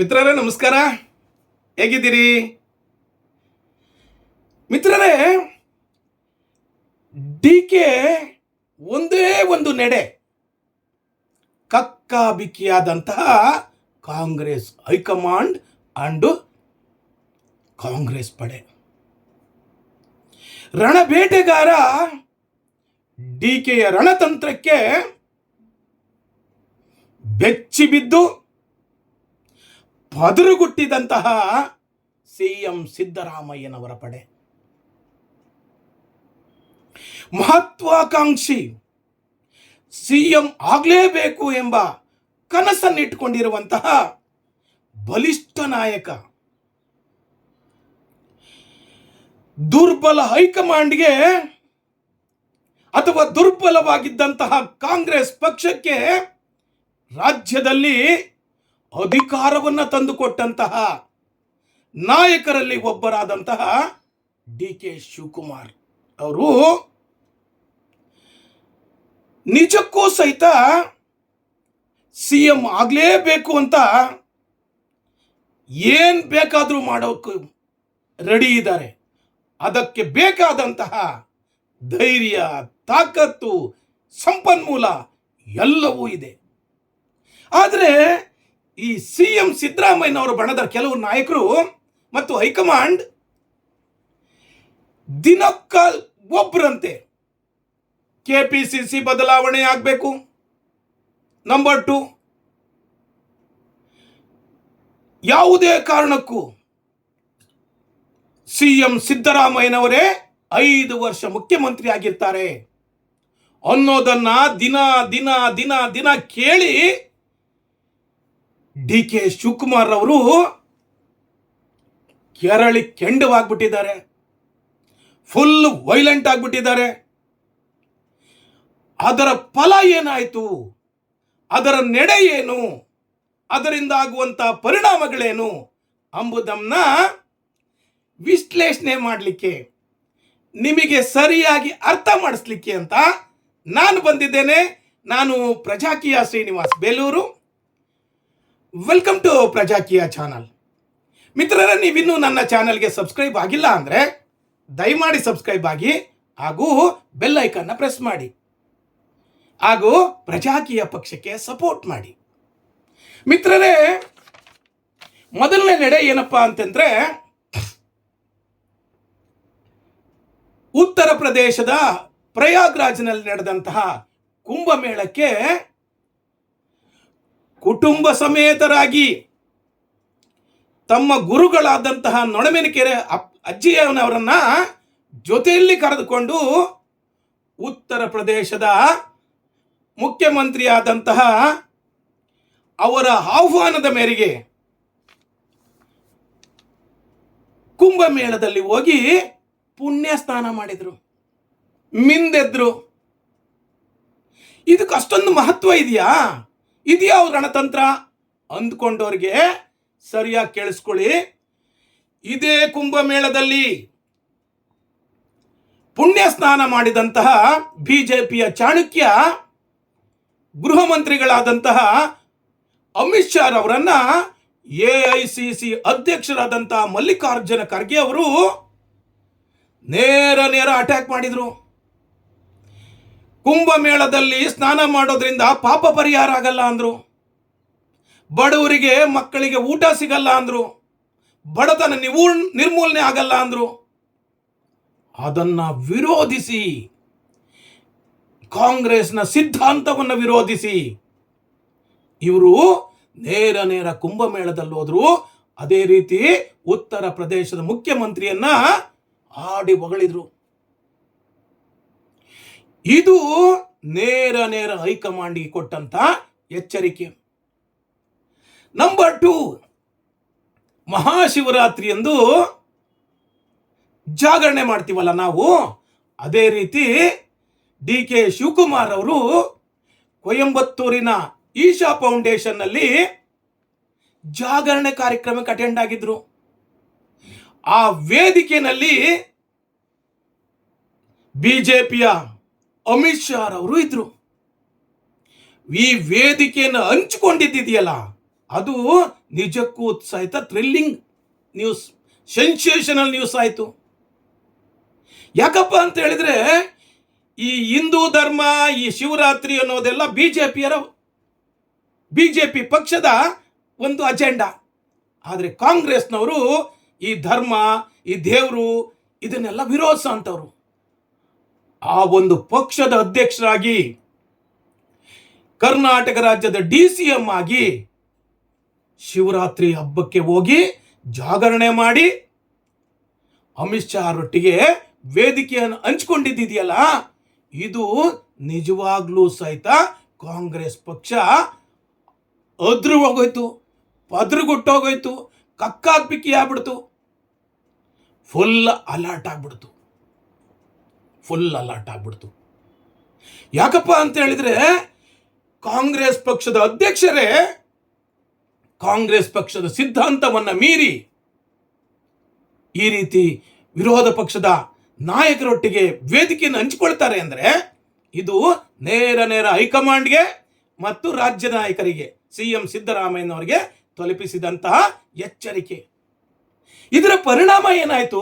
ಮಿತ್ರರೇ, ನಮಸ್ಕಾರ. ಹೇಗಿದ್ದೀರಿ? ಮಿತ್ರರೇ, ಡಿ ಕೆ ಒಂದೇ ಒಂದು ನೆಡೆ ಕಕ್ಕಾಬಿಕ್ಕಿಯಾದಂತಹ Congress high command and Congress ಪಡೆ. ರಣಬೇಟೆಗಾರ ಡಿ ಕೆಯ ರಣತಂತ್ರಕ್ಕೆ ಬೆಚ್ಚಿ ಬಿದ್ದು ಸಿ ಎಂ ಸಿದ್ದರಾಮಯ್ಯನವರ ಪಡೆ. ಮಹತ್ವಾಕಾಂಕ್ಷಿ ಸಿ ಎಂ ಆಗಲೇಬೇಕು ಎಂಬ ಕನಸನ್ನಿಟ್ಟುಕೊಂಡಿರುವಂತಹ ಬಲಿಷ್ಠ ನಾಯಕ, ದುರ್ಬಲ ಹೈಕಮಾಂಡ್ಗೆ ಅಥವಾ ದುರ್ಬಲವಾಗಿದ್ದಂತಹ ಕಾಂಗ್ರೆಸ್ ಪಕ್ಷಕ್ಕೆ ರಾಜ್ಯದಲ್ಲಿ ಅಧಿಕಾರವನ್ನು ತಂದುಕೊಟ್ಟಂತಹ ನಾಯಕರಲ್ಲಿ ಒಬ್ಬರಾದಂತಹ ಡಿ ಕೆ ಶಿವಕುಮಾರ್ ಅವರು ನಿಜಕ್ಕೂ ಸಹಿತ ಸಿ ಎಂ ಆಗಲೇಬೇಕು ಅಂತ ಏನು ಬೇಕಾದರೂ ಮಾಡೋಕ್ಕೆ ರೆಡಿ ಇದ್ದಾರೆ. ಅದಕ್ಕೆ ಬೇಕಾದಂತಹ ಧೈರ್ಯ, ತಾಕತ್ತು, ಸಂಪನ್ಮೂಲ ಎಲ್ಲವೂ ಇದೆ. ಆದರೆ ಈ ಸಿ ಎಂ ಸಿದ್ದರಾಮಯ್ಯನವರು ಬಣದ ಕೆಲವು ನಾಯಕರು ಮತ್ತು ಹೈಕಮಾಂಡ್ ದಿನಕ್ಕ ಒಬ್ಬರಂತೆ ಕೆ ಪಿ ಸಿ ಸಿ ಬದಲಾವಣೆ ಆಗಬೇಕು. ನಂಬರ್ ಟು ಯಾವುದೇ ಕಾರಣಕ್ಕೂ ಸಿ ಎಂ ಸಿದ್ದರಾಮಯ್ಯನವರೇ ಐದು ವರ್ಷ ಮುಖ್ಯಮಂತ್ರಿ ಆಗಿರ್ತಾರೆ ಅನ್ನೋದನ್ನ ದಿನ ದಿನ ದಿನ ದಿನ ಕೇಳಿ ಡಿ ಕೆ ಶಿವಕುಮಾರ್ ಅವರು ಕೆರಳಿ ಕೆಂಡವಾಗ್ಬಿಟ್ಟಿದ್ದಾರೆ ಫುಲ್ ವೈಲೆಂಟ್ ಆಗ್ಬಿಟ್ಟಿದ್ದಾರೆ. ಅದರ ಫಲ ಏನಾಯಿತು? ಅದರ ನೆಡೆ ಏನು? ಅದರಿಂದ ಆಗುವಂಥ ಪರಿಣಾಮಗಳೇನು? ಅಂಬುದನ್ನ ವಿಶ್ಲೇಷಣೆ ಮಾಡಲಿಕ್ಕೆ, ನಿಮಗೆ ಸರಿಯಾಗಿ ಅರ್ಥ ಮಾಡಿಸ್ಲಿಕ್ಕೆ ಅಂತ ನಾನು ಬಂದಿದ್ದೇನೆ. ನಾನು Prajakeeya Srinivas Belur. Welcome to Prajakeeya channel ಮಿತ್ರರ, ನೀವಿನ್ನೂ ನನ್ನ ಚಾನಲ್ಗೆ ಸಬ್ಸ್ಕ್ರೈಬ್ ಆಗಿಲ್ಲ ಅಂದರೆ ದಯಮಾಡಿ ಸಬ್ಸ್ಕ್ರೈಬ್ ಆಗಿ ಹಾಗೂ ಬೆಲ್ ಐಕನ್ನ ಪ್ರೆಸ್ ಮಾಡಿ. ಹಾಗೂ ಪ್ರಜಾಕೀಯ ಪಕ್ಷಕ್ಕೆ ಸಪೋರ್ಟ್ ಮಾಡಿ. ಮಿತ್ರರೇ, ಮೊದಲನೇ ನಡೆ ಏನಪ್ಪ ಅಂತಂದರೆ ಉತ್ತರ ಪ್ರದೇಶದ ಪ್ರಯಾಗ್ರಾಜ್ನಲ್ಲಿ ನಡೆದಂತಹ ಕುಂಭಮೇಳಕ್ಕೆ ಕುಟುಂಬ ಸಮೇತರಾಗಿ ತಮ್ಮ ಗುರುಗಳಾದಂತಹ ನೊಣಮೆನಕೆರೆ ಅಪ್- ಅಜ್ಜಿಯವನವರನ್ನ ಜೊತೆಯಲ್ಲಿ ಕರೆದುಕೊಂಡು ಉತ್ತರ ಪ್ರದೇಶದ ಮುಖ್ಯಮಂತ್ರಿಯಾದಂತಹ ಅವರ ಆಹ್ವಾನದ ಮೇರೆಗೆ ಕುಂಭಮೇಳದಲ್ಲಿ ಹೋಗಿ ಪುಣ್ಯ ಸ್ನಾನ ಮಾಡಿದ್ರು, ಮಿಂದೆದ್ರು. ಇದಕ್ಕೆ ಅಷ್ಟೊಂದು ಮಹತ್ವ ಇದೆಯಾ? ಇದೆಯಾ ಅವ್ರ ರಣತಂತ್ರ? ಅಂದ್ಕೊಂಡವ್ರಿಗೆ ಸರಿಯಾಗಿ ಕೇಳಿಸ್ಕೊಳ್ಳಿ. ಇದೇ ಕುಂಭಮೇಳದಲ್ಲಿ ಪುಣ್ಯ ಸ್ನಾನ ಮಾಡಿದಂತಹ ಬಿಜೆಪಿಯ ಚಾಣಕ್ಯ, ಗೃಹ ಮಂತ್ರಿಗಳಾದಂತಹ ಅಮಿತ್ ಶಾ ಅವರನ್ನ ಎ ಐ ಸಿ ಸಿ ಅಧ್ಯಕ್ಷರಾದಂತಹ ಮಲ್ಲಿಕಾರ್ಜುನ ಖರ್ಗೆ ಅವರು ನೇರ ನೇರ ಅಟ್ಯಾಕ್ ಮಾಡಿದ್ರು. ಕುಂಭಮೇಳದಲ್ಲಿ ಸ್ನಾನ ಮಾಡೋದ್ರಿಂದ ಪಾಪ ಪರಿಹಾರ ಆಗಲ್ಲ ಅಂದರು. ಬಡವರಿಗೆ ಮಕ್ಕಳಿಗೆ ಊಟ ಸಿಗಲ್ಲ ಅಂದರು. ಬಡತನ ನಿವೂ ನಿರ್ಮೂಲನೆ ಆಗಲ್ಲ ಅಂದರು. ಅದನ್ನು ವಿರೋಧಿಸಿ, ಕಾಂಗ್ರೆಸ್ನ ಸಿದ್ಧಾಂತವನ್ನು ವಿರೋಧಿಸಿ, ಇವರು ನೇರ ನೇರ ಕುಂಭಮೇಳದಲ್ಲಿ ಹೋದ್ರು. ಅದೇ ರೀತಿ ಉತ್ತರ ಪ್ರದೇಶದ ಮುಖ್ಯಮಂತ್ರಿಯನ್ನ ಆಡಿ ಹೊಗಳಿದ್ರು. ಇದು ನೇರ ನೇರ ಹೈಕಮಾಂಡಿಗೆ ಕೊಟ್ಟಂತ ಎಚ್ಚರಿಕೆ. ನಂಬರ್ ಟೂ ಮಹಾಶಿವರಾತ್ರಿ ಎಂದು ಜಾಗರಣೆ ಮಾಡ್ತೀವಲ್ಲ ನಾವು? ಅದೇ ರೀತಿ ಡಿ ಕೆ ಶಿವಕುಮಾರ್ ಅವರು ಕೊಯಂಬತ್ತೂರಿನ ಈಶಾ ಫೌಂಡೇಶನ್ನಲ್ಲಿ ಜಾಗರಣೆ ಕಾರ್ಯಕ್ರಮಕ್ಕೆ ಅಟೆಂಡ್ ಆಗಿದ್ರು. ಆ ವೇದಿಕೆಯಲ್ಲಿ ಬಿಜೆಪಿಯ ಅಮಿತ್ ಶಾ ಅವರು ಇದ್ರು. ಈ ವೇದಿಕೆಯನ್ನು ಹಂಚಿಕೊಂಡಿದ್ದಿದೆಯಲ್ಲ, ಅದು ನಿಜಕ್ಕೂ ಸಹಿತ ಥ್ರಿಲ್ಲಿಂಗ್ ನ್ಯೂಸ್ ಸೆನ್ಸೇಷನಲ್ ನ್ಯೂಸ್ ಆಯಿತು. ಯಾಕಪ್ಪ ಅಂತ ಹೇಳಿದ್ರೆ, ಈ ಹಿಂದೂ ಧರ್ಮ, ಈ ಶಿವರಾತ್ರಿ ಅನ್ನೋದೆಲ್ಲ ಬಿ ಜೆ ಪಿಯರ ಬಿ ಜೆ ಪಿ ಪಕ್ಷದ ಒಂದು ಅಜೆಂಡಾ ಆದರೆ ಕಾಂಗ್ರೆಸ್ನವರು ಈ ಧರ್ಮ, ಈ ದೇವರು, ಇದನ್ನೆಲ್ಲ ವಿರೋಧಿಸೋ ಅಂತವ್ರು ಆ ಒಂದು ಪಕ್ಷದ ಅಧ್ಯಕ್ಷರಾಗಿ ಕರ್ನಾಟಕ ರಾಜ್ಯದ ಡಿ ಸಿ ಎಂ ಆಗಿ ಶಿವರಾತ್ರಿ ಹಬ್ಬಕ್ಕೆ ಹೋಗಿ ಜಾಗರಣೆ ಮಾಡಿ ಅಮಿತ್ ಶಾ ಅವರೊಟ್ಟಿಗೆ ವೇದಿಕೆಯನ್ನು ಹಂಚ್ಕೊಂಡಿದ್ದಿದೆಯಲ್ಲ, ಇದು ನಿಜವಾಗ್ಲೂ ಸಹಿತ ಕಾಂಗ್ರೆಸ್ ಪಕ್ಷ ಅದ್ರು ಹೋಗೋಯ್ತು ಪದ್ರಗುಟ್ಟೋಗೋಯ್ತು ಕಕ್ಕಾಕ್ಬಿಕ್ಕಿ ಆಗ್ಬಿಡ್ತು ಫುಲ್ ಅಲರ್ಟ್ ಆಗ್ಬಿಡ್ತು. ಫುಲ್ ಅಲರ್ಟ್ ಆಗ್ಬಿಡ್ತು. ಯಾಕಪ್ಪ ಅಂತ ಹೇಳಿದ್ರೆ, ಕಾಂಗ್ರೆಸ್ ಪಕ್ಷದ ಅಧ್ಯಕ್ಷರೇ ಕಾಂಗ್ರೆಸ್ ಪಕ್ಷದ ಸಿದ್ಧಾಂತವನ್ನು ಮೀರಿ ಈ ರೀತಿ ವಿರೋಧ ಪಕ್ಷದ ನಾಯಕರೊಟ್ಟಿಗೆ ವೇದಿಕೆಯನ್ನು ಹಂಚಿಕೊಳ್ತಾರೆ ಅಂದರೆ ಇದು ನೇರ ನೇರ ಹೈಕಮಾಂಡ್ಗೆ ಮತ್ತು ರಾಜ್ಯ ನಾಯಕರಿಗೆ ಸಿ ಎಂ ಸಿದ್ದರಾಮಯ್ಯನವರಿಗೆ ತಲುಪಿಸಿದಂತಹ ಎಚ್ಚರಿಕೆ. ಇದರ ಪರಿಣಾಮ ಏನಾಯಿತು?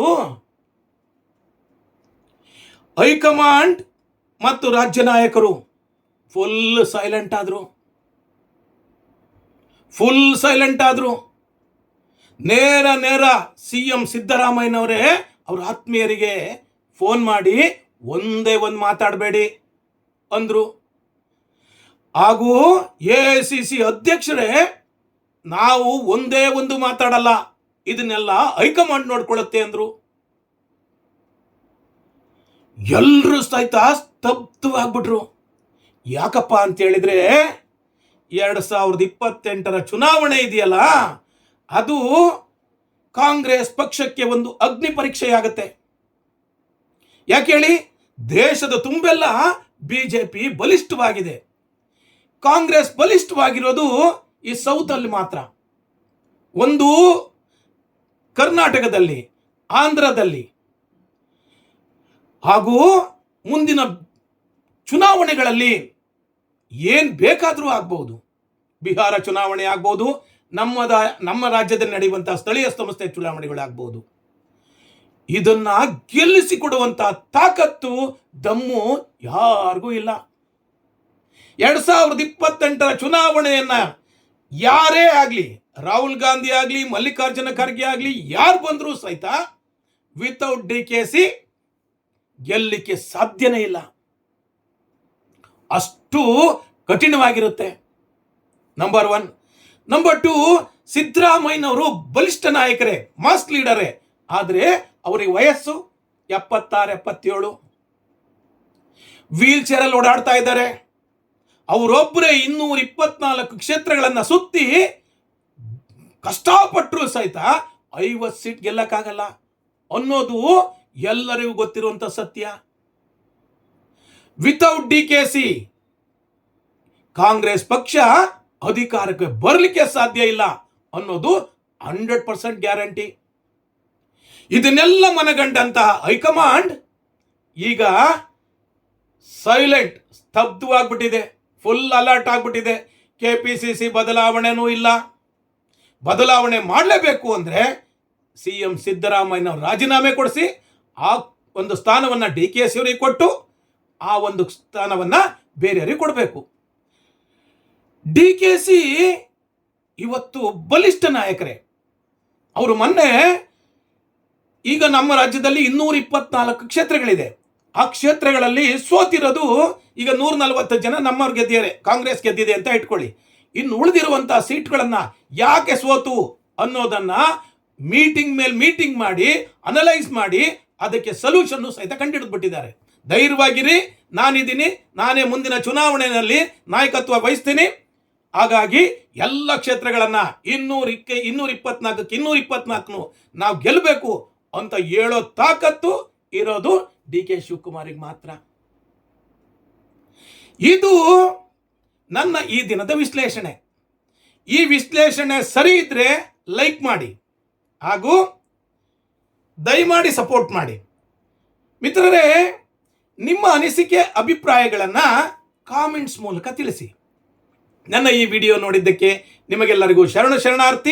ಹೈಕಮಾಂಡ್ ಮತ್ತು ರಾಜ್ಯ ನಾಯಕರು ಫುಲ್ ಸೈಲೆಂಟ್ ಆದರು. ಫುಲ್ ಸೈಲೆಂಟ್ ಆದರು. ನೇರ ನೇರ ಸಿ ಎಂ ಸಿದ್ದರಾಮಯ್ಯನವರೇ ಅವ್ರ ಆತ್ಮೀಯರಿಗೆ ಫೋನ್ ಮಾಡಿ ಒಂದೇ ಒಂದು ಮಾತಾಡಬೇಡಿ ಅಂದರು. ಹಾಗೂ ಎ ಸಿ ಸಿ ಅಧ್ಯಕ್ಷರೇ ನಾವು ಒಂದೇ ಒಂದು ಮಾತಾಡಲ್ಲ, ಇದನ್ನೆಲ್ಲ ಹೈಕಮಾಂಡ್ ನೋಡ್ಕೊಳ್ಳುತ್ತೆ ಅಂದ್ರು. ಎಲ್ಲರೂ ಸಹಿತ ಸ್ತಬ್ಧವಾಗ್ಬಿಟ್ರು. ಯಾಕಪ್ಪ ಅಂತ ಹೇಳಿದ್ರೆ ಎರಡು ಸಾವಿರದ ಇಪ್ಪತ್ತೆಂಟರ ಚುನಾವಣೆ ಇದೆಯಲ್ಲ, ಅದು ಕಾಂಗ್ರೆಸ್ ಪಕ್ಷಕ್ಕೆ ಒಂದು ಅಗ್ನಿ ಪರೀಕ್ಷೆಯಾಗತ್ತೆ. ಯಾಕೆ ಹೇಳಿ? ದೇಶದ ತುಂಬೆಲ್ಲ ಬಿಜೆಪಿ ಬಲಿಷ್ಠವಾಗಿದೆ. ಕಾಂಗ್ರೆಸ್ ಬಲಿಷ್ಠವಾಗಿರೋದು ಈ ಸೌತ್ ಅಲ್ಲಿ ಮಾತ್ರ. ಒಂದು ಕರ್ನಾಟಕದಲ್ಲಿ, ಆಂಧ್ರದಲ್ಲಿ ಹಾಗೂ ಮುಂದಿನ ಚುನಾವಣೆಗಳಲ್ಲಿ ಏನು ಬೇಕಾದರೂ ಆಗ್ಬೋದು ಬಿಹಾರ ಚುನಾವಣೆ ಆಗ್ಬೋದು, ನಮ್ಮದ, ನಮ್ಮ ರಾಜ್ಯದಲ್ಲಿ ನಡೆಯುವಂತಹ ಸ್ಥಳೀಯ ಸಂಸ್ಥೆ ಚುನಾವಣೆಗಳಾಗ್ಬೋದು. ಇದನ್ನ ಗೆಲ್ಲಿಸಿಕೊಡುವಂತಹ ತಾಕತ್ತು, ದಮ್ಮು ಯಾರಿಗೂ ಇಲ್ಲ. ಎರಡ್ ಸಾವಿರದ ಇಪ್ಪತ್ತೆಂಟರ ಚುನಾವಣೆಯನ್ನ ಯಾರೇ ಆಗಲಿ, ರಾಹುಲ್ ಗಾಂಧಿ ಆಗಲಿ, ಮಲ್ಲಿಕಾರ್ಜುನ ಖರ್ಗೆ ಆಗಲಿ, ಯಾರು ಬಂದರೂ ಸಹಿತ ವಿತೌಟ್ ಡಿ ಕೆ ಸಿ ಗೆಲ್ಲಲಿಕ್ಕೆ ಸಾಧ್ಯನೇ ಇಲ್ಲ. ಅಷ್ಟು ಕಠಿಣವಾಗಿರುತ್ತೆ. ನಂಬರ್ ಒನ್ ನಂಬರ್ ಟು ಸಿದ್ದರಾಮಯ್ಯನವರು ಬಲಿಷ್ಠ ನಾಯಕರೇ ಮಾಸ್ ಲೀಡರೇ ಆದರೆ ಅವರಿಗೆ ವಯಸ್ಸು ಎಪ್ಪತ್ತಾರು, ಎಪ್ಪತ್ತೇಳು. ವೀಲ್ ಚೇರಲ್ಲಿ ಓಡಾಡ್ತಾ ಇದ್ದಾರೆ. ಅವರೊಬ್ಬರೇ ಇನ್ನೂರ ಇಪ್ಪತ್ನಾಲ್ಕು ಕ್ಷೇತ್ರಗಳನ್ನು ಸುತ್ತಿ ಕಷ್ಟಪಟ್ಟರು ಸಹಿತ ಐವತ್ತು ಸೀಟ್ ಗೆಲ್ಲಕ್ಕಾಗಲ್ಲ ಅನ್ನೋದು ಎಲ್ಲರಿಗೂ ಗೊತ್ತಿರುವಂತ ಸತ್ಯ. Without D K C Congress ಪಕ್ಷ ಅಧಿಕಾರಕ್ಕೆ ಬರಲಿಕ್ಕೆ ಸಾಧ್ಯ ಇಲ್ಲ ಅನ್ನೋದು ಹಂಡ್ರೆಡ್ ಪರ್ಸೆಂಟ್ ಗ್ಯಾರಂಟಿ. ಇದನ್ನೆಲ್ಲ ಮನಗಂಡಂತಹ ಹೈಕಮಾಂಡ್ ಈಗ ಸೈಲೆಂಟ್ ಸ್ತಬ್ಧವಾಗ್ಬಿಟ್ಟಿದೆ. ಫುಲ್ ಅಲರ್ಟ್ ಆಗ್ಬಿಟ್ಟಿದೆ. ಕೆ ಪಿ ಸಿ ಸಿ ಬದಲಾವಣೆನೂ ಇಲ್ಲ. ಬದಲಾವಣೆ ಮಾಡಲೇಬೇಕು ಅಂದರೆ ಸಿ ಎಂ ಸಿದ್ದರಾಮಯ್ಯನವರು ರಾಜೀನಾಮೆ ಕೊಡಿಸಿ ಆ ಒಂದು ಸ್ಥಾನವನ್ನು ಡಿ ಕೆ ಎಸ್ ಅವರಿಗೆ ಕೊಟ್ಟು ಆ ಒಂದು ಸ್ಥಾನವನ್ನು ಬೇರೆಯವರಿಗೆ ಕೊಡಬೇಕು. ಡಿ ಕೆ ಸಿ ಇವತ್ತು ಬಲಿಷ್ಠ ನಾಯಕರೇ. ಅವರು ಮೊನ್ನೆ ಈಗ ನಮ್ಮ ರಾಜ್ಯದಲ್ಲಿ ಇನ್ನೂರ ಇಪ್ಪತ್ನಾಲ್ಕು ಕ್ಷೇತ್ರಗಳಿದೆ. ಆ ಕ್ಷೇತ್ರಗಳಲ್ಲಿ ಸೋತಿರೋದು ಈಗ ನೂರ ನಲವತ್ತು ಜನ ನಮ್ಮವ್ರು ಗೆದ್ದಿದ್ದಾರೆ, ಕಾಂಗ್ರೆಸ್ ಗೆದ್ದಿದೆ ಅಂತ ಇಟ್ಕೊಳ್ಳಿ. ಇನ್ನು ಉಳಿದಿರುವಂತಹ ಸೀಟ್ಗಳನ್ನು ಯಾಕೆ ಸೋತು ಅನ್ನೋದನ್ನ ಮೀಟಿಂಗ್ ಮೇಲೆ ಮೀಟಿಂಗ್ ಮಾಡಿ ಅನಲೈಸ್ ಮಾಡಿ ಅದಕ್ಕೆ ಸೊಲ್ಯೂಷನ್ ಸಹಿತ ಕಂಡುಹಿಡಿದ್ಬಿಟ್ಟಿದ್ದಾರೆ ಧೈರ್ಯವಾಗಿರಿ, ನಾನಿದ್ದೀನಿ, ನಾನೇ ಮುಂದಿನ ಚುನಾವಣೆಯಲ್ಲಿ ನಾಯಕತ್ವ ವಹಿಸ್ತೀನಿ. ಹಾಗಾಗಿ ಎಲ್ಲ ಕ್ಷೇತ್ರಗಳನ್ನ ಇನ್ನೂರ ಇನ್ನೂರ ಇಪ್ಪತ್ನಾಲ್ಕಕ್ಕೆ, ಇನ್ನೂರ ಇಪ್ಪತ್ನಾಲ್ಕನು ನಾವು ಗೆಲ್ಲಬೇಕು ಅಂತ ಹೇಳೋ ತಾಕತ್ತು ಇರೋದು ಡಿ ಕೆ ಶಿವಕುಮಾರಿಗೆ ಮಾತ್ರ. ಇದು ನನ್ನ ಈ ದಿನದ ವಿಶ್ಲೇಷಣೆ. ಈ ವಿಶ್ಲೇಷಣೆ ಸರಿ ಇದ್ರೆ ಲೈಕ್ ಮಾಡಿ. ಹಾಗೂ ದಯಮಾಡಿ ಸಪೋರ್ಟ್ ಮಾಡಿ. ಮಿತ್ರರೇ, ನಿಮ್ಮ ಅನಿಸಿಕೆ, ಅಭಿಪ್ರಾಯಗಳನ್ನು ಕಾಮೆಂಟ್ಸ್ ಮೂಲಕ ತಿಳಿಸಿ. ನನ್ನ ಈ ವಿಡಿಯೋ ನೋಡಿದ್ದಕ್ಕೆ ನಿಮಗೆಲ್ಲರಿಗೂ ಶರಣ ಶರಣಾರ್ಥಿ.